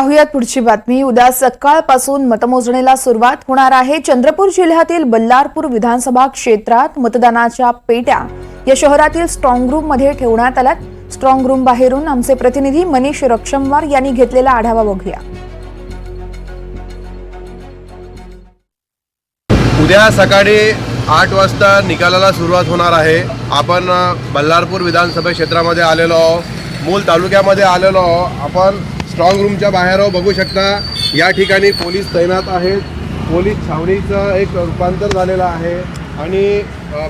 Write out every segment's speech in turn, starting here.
पाहुयात पुढची बातमी. उद्या सकाळपासून मतमोजणीला सुरुवात होणार आहे. चंद्रपूर जिल्ह्यातील बल्लारपूर विधानसभा क्षेत्रात मतदानाच्या पेट्या या शहरातील स्ट्रॉंग रूममध्ये ठेवण्यात आल्यात. स्ट्रॉंग रूम बाहेरून आमचे प्रतिनिधी मनीष रक्षमवार यांनी घेतलेला आढावा बघूया. उद्या सकाळी आठ वाजता निकालाला सुरुवात होणार आहे. आपण बल्लारपूर विधानसभा क्षेत्रामध्ये आलेलो आहोत. मूल तालुक्यामध्ये आलेलो आहोत. आपण स्ट्रॉंग रूमच्या बाहेर बघू शकता. या ठिकाणी पोलीस तैनात आहेत. पोलीस छावणीचं एक रूपांतर झालेलं आहे. आणि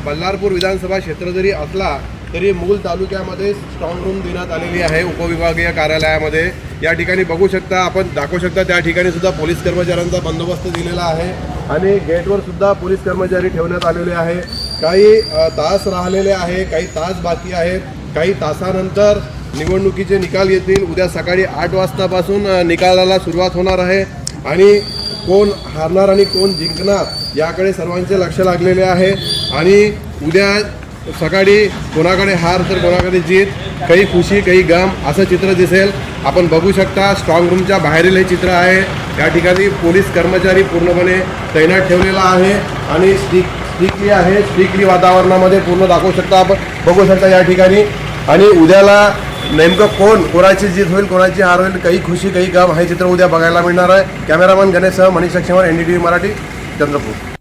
बल्लारपूर विधानसभा क्षेत्र जरी असला तरी मूल तालुक्यामध्ये स्ट्रॉंग रूम देण्यात आलेली आहे उपविभागीय कार्यालयामध्ये. या ठिकाणी बघू शकता आपण दाखवू शकता त्या ठिकाणी सुद्धा पोलीस कर्मचाऱ्यांचा बंदोबस्त दिलेला आहे. आणि गेटवर सुद्धा पोलीस कर्मचारी ठेवण्यात आलेले आहे. काही तास राहिलेले आहे काही तास बाकी आहेत. काही तासानंतर निवडणुकीचे निकाल येतील. उद्या सकाळी आठ वाजतापासून निकालाला सुरुवात होणार आहे. आणि कोण हारणार आणि कोण जिंकणार याकडे सर्वांचे लक्ष लागलेले आहे. आणि उद्या सकाळी कोणाकडे हार तर कोणाकडे जीत काही खुशी काही गम असं चित्र दिसेल. आपण बघू शकता स्ट्रॉंग रूमच्या बाहेरील हे चित्र आहे. या ठिकाणी पोलीस कर्मचारी पूर्णपणे तैनात ठेवलेला आहे. आणि स्टिक स्टिकली आहे. स्टिकली वातावरणामध्ये पूर्ण दाखवू शकता आपण. बघू शकता या ठिकाणी. आणि उद्याला नेमकं कोण कोणाची जीत होईल कोणाची हार होईल काही खुशी काही गम हे चित्र उद्या बघायला मिळणार आहे. कॅमेरामॅन गणेशसह Manish क्षमर N D T V Marathi Chandrapur.